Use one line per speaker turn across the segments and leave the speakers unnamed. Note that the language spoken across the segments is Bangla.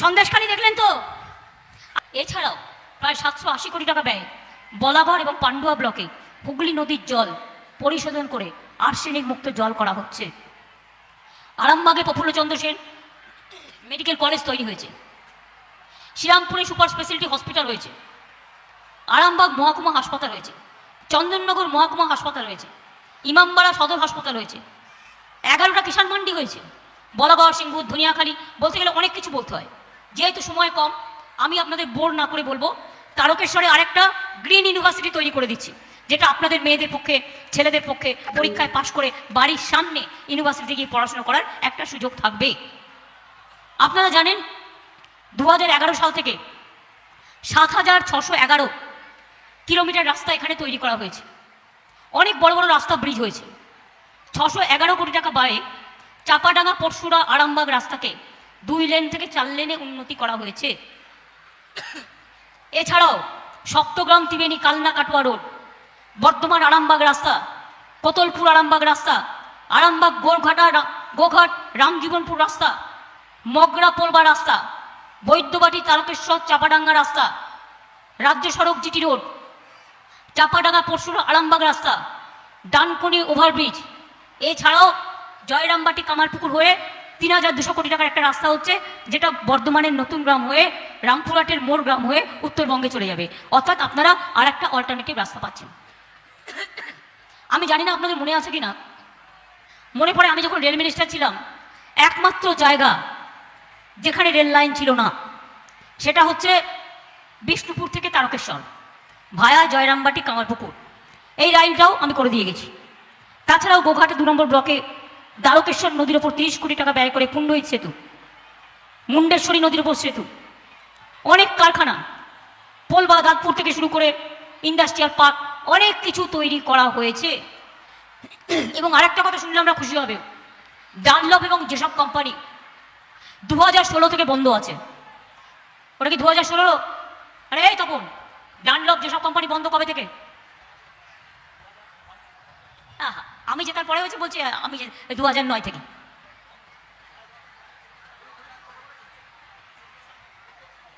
সন্দেশখালি দেখলেন তো? এছাড়াও প্রায় সাতশো আশি কোটি টাকা ব্যয় বলাগড় এবং পান্ডুয়া ব্লকে হুগলি নদীর জল পরিশোধন করে আর্সেনিক মুক্ত জল করা হচ্ছে। আরামবাগে প্রফুল্লচন্দ্র সেন মেডিকেল কলেজ তৈরি হয়েছে। শ্রীরামপুরে সুপার স্পেশালিটি হসপিটাল হয়েছে। আরামবাগ মহকুমা হাসপাতাল হয়েছে। চন্দননগর মহকুমা হাসপাতাল হয়েছে। ইমামবাড়া সদর হাসপাতাল হয়েছে। এগারোটা কিষাণ মান্ডি হয়েছে। বলাগড় সিঙ্গুর ধনিয়াখালী বলতে গেলে অনেক কিছু বলতে হয়। যেহেতু সময় কম, আমি আপনাদের বোর না করে বলব, তারকেশ্বরে আরেকটা গ্রিন ইউনিভার্সিটি তৈরি করে দিচ্ছি, যেটা আপনাদের মেয়েদের পক্ষে, ছেলেদের পক্ষে পরীক্ষায় পাশ করে বাড়ির সামনে ইউনিভার্সিটি গিয়ে পড়াশোনা করার একটা সুযোগ থাকবে। আপনারা জানেন দু হাজার এগারো সাল থেকে সাত হাজার ছশো এগারো কিলোমিটার রাস্তা এখানে তৈরি করা হয়েছে। অনেক বড় বড় রাস্তা ব্রিজ হয়েছে। ছশো এগারো কোটি টাকা ব্যয়ে চাপাডাঙ্গা, পরশুরা, আরামবাগ রাস্তাকে দুই লেন থেকে চার লেনে উন্নতি করা হয়েছে। এছাড়াও সপ্তগ্রাম ত্রিবেণী কালনা কাটোয়া রোড, বর্ধমান আরামবাগ রাস্তা, কোতলপুর আরামবাগ রাস্তা, আরামবাগ গোরঘাটা গোঘাট রামজীবনপুর রাস্তা, মগরা পোলবা রাস্তা, বৈদ্যবাটি তারকেশ্বর চাপাডাঙ্গা রাস্তা, রাজ্য সড়ক জিটি রোড, চাপাডাঙ্গা পরশুর আরামবাগ রাস্তা, ডানকনি ওভারব্রিজ। এছাড়াও জয়রামবাটি কামারপুকুর হয়ে তিন হাজার দুশো কোটি টাকার একটা রাস্তা হচ্ছে, যেটা বর্ধমানের নতুন গ্রাম হয়ে, রামপুরহাটের মোড় গ্রাম হয়ে উত্তরবঙ্গে চলে যাবে। অর্থাৎ আপনারা আর একটা অল্টারনেটিভ রাস্তা পাচ্ছেন। আমি জানি না আপনাদের মনে আছে কি না মনে পড়ে আমি যখন রেল মিনিস্টার ছিলাম, একমাত্র জায়গা যেখানে রেল লাইন ছিল না, সেটা হচ্ছে বিষ্ণুপুর থেকে তারকেশ্বর, ভায়া জয়রামবাটি কামারপুকুর। এই লাইনটাও আমি করে দিয়ে গেছি। তাছাড়াও গোঘাটে দু নম্বর ব্লকে দ্বারকেশ্বর নদীর ওপর তিরিশ কোটি টাকা ব্যয় করে কুণ্ডই সেতু, মুন্ডেশ্বরী নদীর ওপর সেতু, অনেক কারখানা পোলবা দাঁতপুর থেকে শুরু করে ইন্ডাস্ট্রিয়াল পার্ক, অনেক কিছু তৈরি করা হয়েছে। এবং আরেকটা কথা শুনলে আমরা খুশি হবে। ডানলভ এবং যেসব কোম্পানি দু হাজার ষোলো থেকে বন্ধ আছে। ওটা কি দু হাজার ষোলো? আরে এই তপন, ডানলপ যেসব কোম্পানি বন্ধ কবে থেকে? আমি যে তার পরে হয়েছে বলছি, আমি দু হাজার নয় থেকে।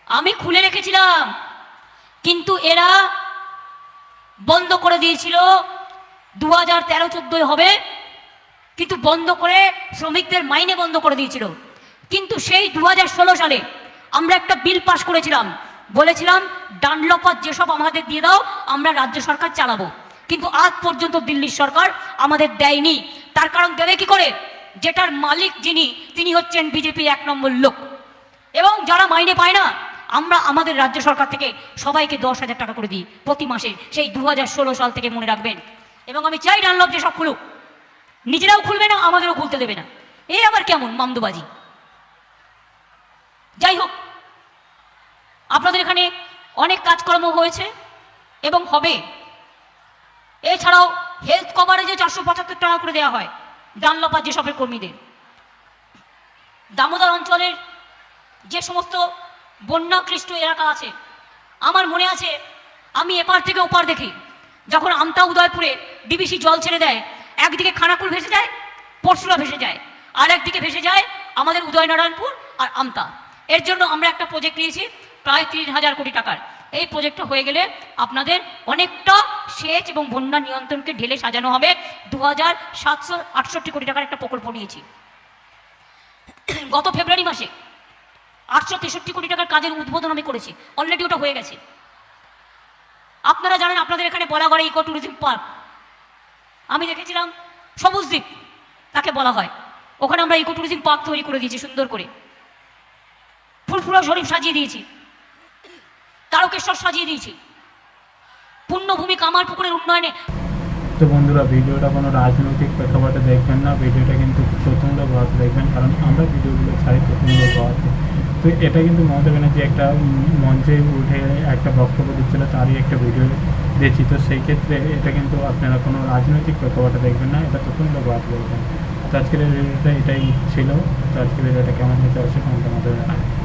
আমি খুলে রেখেছিলাম, কিন্তু এরা বন্ধ করে দিয়েছিল। দু হাজার তেরো চোদ্দোয় হবে, কিন্তু বন্ধ করে শ্রমিকদের মাইনে বন্ধ করে দিয়েছিল। কিন্তু সেই দু হাজার ষোলো সালে আমরা একটা বিল পাশ করেছিলাম। বলেছিলাম, ডানলপাত যেসব আমাদের দিয়ে দাও, আমরা রাজ্য সরকার চালাবো। কিন্তু আজ পর্যন্ত দিল্লির সরকার আমাদের দেয়নি। তার কারণ দেবে কি করে? যেটার মালিক যিনি, তিনি হচ্ছেন বিজেপির এক নম্বর লোক। এবং যারা মাইনে পায় না, আমরা আমাদের রাজ্য সরকার থেকে সবাইকে দশ হাজার টাকা করে দিই প্রতি মাসে, সেই দু হাজার ষোলো সাল থেকে মনে রাখবেন। এবং আমি চাই ডানলপ যে সব খুলুক। নিজেরাও খুলবে না, আমাদেরও খুলতে দেবে না। এ আবার কেমন মামদুবাজি? যাই হোক, আপনাদের এখানে অনেক কাজকর্ম হয়েছে এবং হবে। এছাড়াও হেলথ কভারেজে চারশো পঁচাত্তর টাকা করে দেওয়া হয় ডানলপা যেসবের কর্মীদের। দামোদর অঞ্চলের যে সমস্ত বন্যাকৃষ্ট এলাকা আছে, আমার মনে আছে আমি এপার থেকে ওপার দেখি, যখন আমতা উদয়পুরে ডিবিসি জল ছেড়ে দেয়, একদিকে খানাকুল ভেসে যায়, পরশুরা ভেসে যায়, আর একদিকে ভেসে যায় আমাদের উদয়নারায়ণপুর আর আমতা। এর জন্য আমরা একটা প্রজেক্ট নিয়েছি, প্রায় তিন হাজার কোটি টাকার। এই প্রজেক্টটা হয়ে গেলে আপনাদের অনেকটা সেচ এবং বন্যা নিয়ন্ত্রণকে ঢেলে সাজানো হবে। দু হাজার সাতশো আটষট্টি কোটি টাকার একটা প্রকল্প নিয়েছি। গত ফেব্রুয়ারি মাসে আটশো তেষট্টি কোটি টাকার কাজের উদ্বোধন আমি করেছি। অলরেডি ওটা হয়ে গেছে। আপনারা জানেন, আপনাদের এখানে বলা বলাগড়ে ইকো ট্যুরিজম পার্ক আমি দেখেছিলাম, সবুজ দ্বীপ, তাকে বলা হয়। ওখানে আমরা ইকো ট্যুরিজম পার্ক তৈরি করে দিয়েছি, সুন্দর করে। ফুলফুলা শরীফ সাজিয়ে দিয়েছি। তারকেশ্বর সাজিয়ে দিয়েছি। পুণ্যভূমি কামার পুকুরের উন্নয়নে।
তো বন্ধুরা, ভিডিওটা কোনো রাজনৈতিক প্রেক্ষাপটে দেখবেন না, ভিডিওটা কিন্তু প্রথমটা ভারতে দেখবেন, কারণ আমরা ভিডিওগুলো ছাড়ি প্রথমটা ভারতে তো এটা কিন্তু মমতা ব্যানার্জি একটা মঞ্চে উঠে একটা বক্তব্য দিচ্ছিল, তারই একটা ভিডিও দিয়েছি তো সেই ক্ষেত্রে এটা কিন্তু আপনারা কোনো রাজনৈতিক প্রেক্ষাপটে দেখবেন না, এটা প্রথমটা ভারত দেখবেন। তো আজকের ভিডিওটা এটাই ছিল। তো আজকের ভিডিওটা কেমন হয়েছে অবশ্যই কমেন্টের মধ্যে জানাবেন।